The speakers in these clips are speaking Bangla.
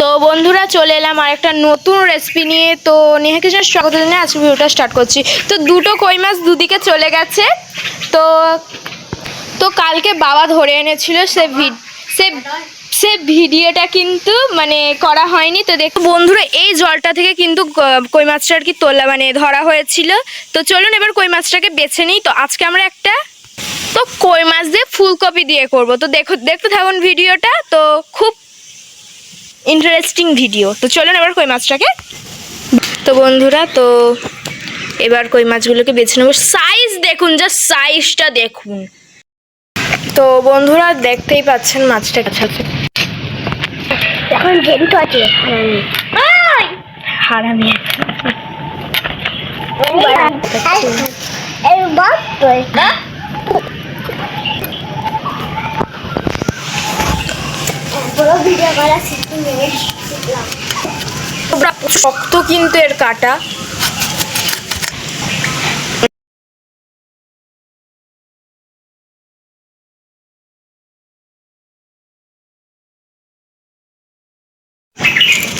তো বন্ধুরা, চলে এলাম আর একটা নতুন রেসিপি নিয়ে। তো নেহাকে জাস্ট স্বাগত জানিয়ে আজকে ভিডিওটা স্টার্ট করছি। তো দুটো কই মাছ দুদিকে চলে গেছে। তো তো কালকে বাবা ধরে এনেছিল, সে সে সে ভিডিওটা কিন্তু মানে করা হয়নি। তো দেখো বন্ধুরা, এই জলটা থেকে কিন্তু কই মাছটা আর কি তোলা মানে ধরা হয়েছিল। তো চলুন এবার কই মাছটাকে বেছে নিই। তো আজকে আমরা একটা তো কই মাছ দিয়ে ফুলকপি দিয়ে করব। তো দেখো, দেখতে থাকুন ভিডিওটা। তো খুব ইন্টারেস্টিং ভিডিও তো চলুন এবার কই মাছটাকে। তো বন্ধুরা তো এবার কই মাছগুলোকে বেছে নেব। সাইজ দেখুন জাস্ট সাইজটা দেখুন। তো বন্ধুরা দেখতেই পাচ্ছেন মাছটা কাছে এখন জেন্টু আছে হারামি। এই শক্ত কিন্তু এর কাটা।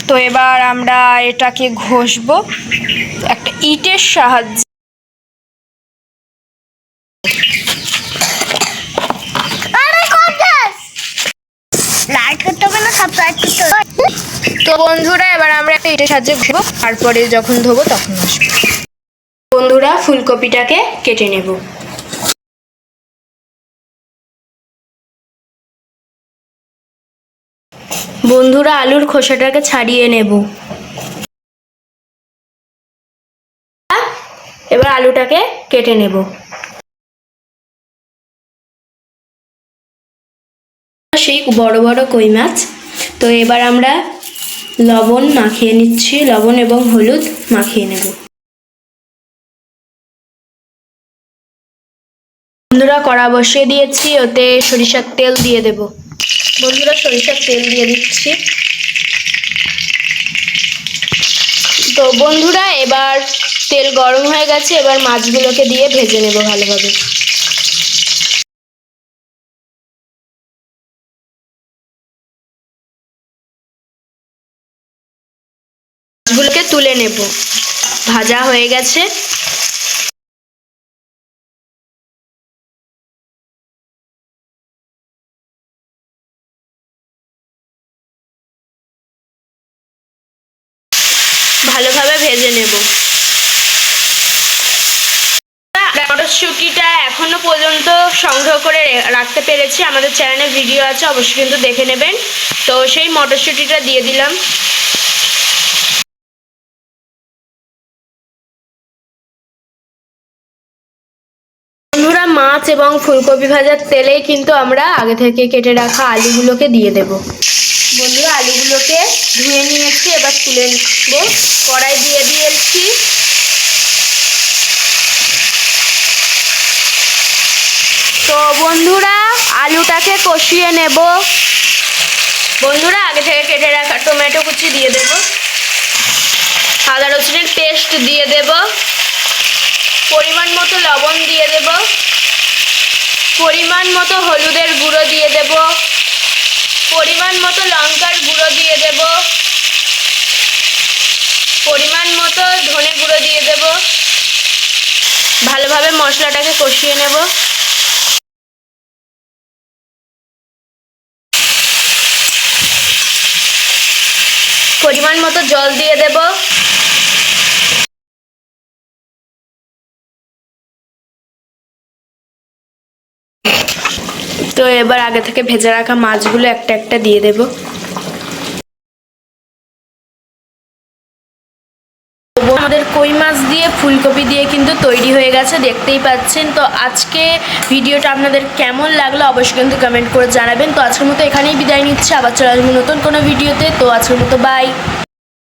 তো এবার আমরা এটাকে ঘষবো। একটা ইটের সাহায্যে। তো বন্ধুরা, এবার আমরা একটা ইটের সাহায্যে ঘষবো তারপরে যখন ধোবো, তখন আসব। বন্ধুরা, ফুলকপিটাকে কেটে নেব। বন্ধুরা, আলুর খোসাটাকে ছাড়িয়ে নেব। এবার আলুটাকে কেটে নেব। সেই বড় বড় কই মাছ। তো এবার আমরা লবণ মাখিয়ে নিচ্ছি, লবণ এবং হলুদ মাখিয়ে নেব। বন্ধুরা, কড়া বসিয়ে দিয়েছি, ওতে সরিষার তেল দিয়ে দেব। বন্ধুরা, সরিষার তেল দিয়ে দিচ্ছি। তো বন্ধুরা, এবার তেল গরম হয়ে গেছে, এবার মাছগুলোকে দিয়ে ভেজে নেব ভালোভাবে। তুলে নেব। ভাজা হয়ে গেছে। ভালোভাবে ভেজে নেব। মটরশুঁটিটা এখনও পর্যন্ত সংগ্রহ করে রাখতে পেরেছি। আমাদের চ্যানেলে ভিডিও আছে, অবশ্যই কিন্তু দেখে নেবেন। তো সেই মটরশুঁটিটা দিয়ে দিলাম। মাছ এবং ফুলকপি ভাজার তেলেই কিন্তু আমরা আগে থেকে কেটে রাখা আলুগুলোকে দিয়ে দেব। বন্ধুরা, আলুগুলোকে ধুয়ে নিয়েছি, এবার তুলে নেব। কড়াই দিয়ে দিয়েছি। তো বন্ধুরা, আলুটাকে কষিয়ে নেব। বন্ধুরা, আগে থেকে কেটে রাখা টমেটো কুচি দিয়ে দেব। আদা রসুনের পেস্ট দিয়ে দেব। পরিমাণ মতো লবণ দিয়ে দেব। পরিমাণ মতো হলুদের গুঁড়ো দিয়ে দেব। পরিমাণ মতো লঙ্কার গুঁড়ো দিয়ে দেব। পরিমাণ মতো ধনে গুঁড়ো দিয়ে দেব। ভালোভাবে মশলাটাকে কষিয়ে নেব। পরিমাণ মতো জল দিয়ে দেব। তো এবার আগে থেকে ভেজে রাখা মাছগুলো একটা একটা দিয়ে দেব। আমাদের কই মাছ দিয়ে ফুলকপি দিয়ে কিন্তু তৈরি হয়ে গেছে, দেখতেই পাচ্ছেন। তো আজকে ভিডিওটা আপনাদের কেমন লাগল অবশ্যই কিন্তু কমেন্ট করে জানাবেন। তো আজকের মতো এখানেই বিদায় নিচ্ছে, আবার চলে আসব নতুন কোনো ভিডিওতে। তো আজকের মতো বাই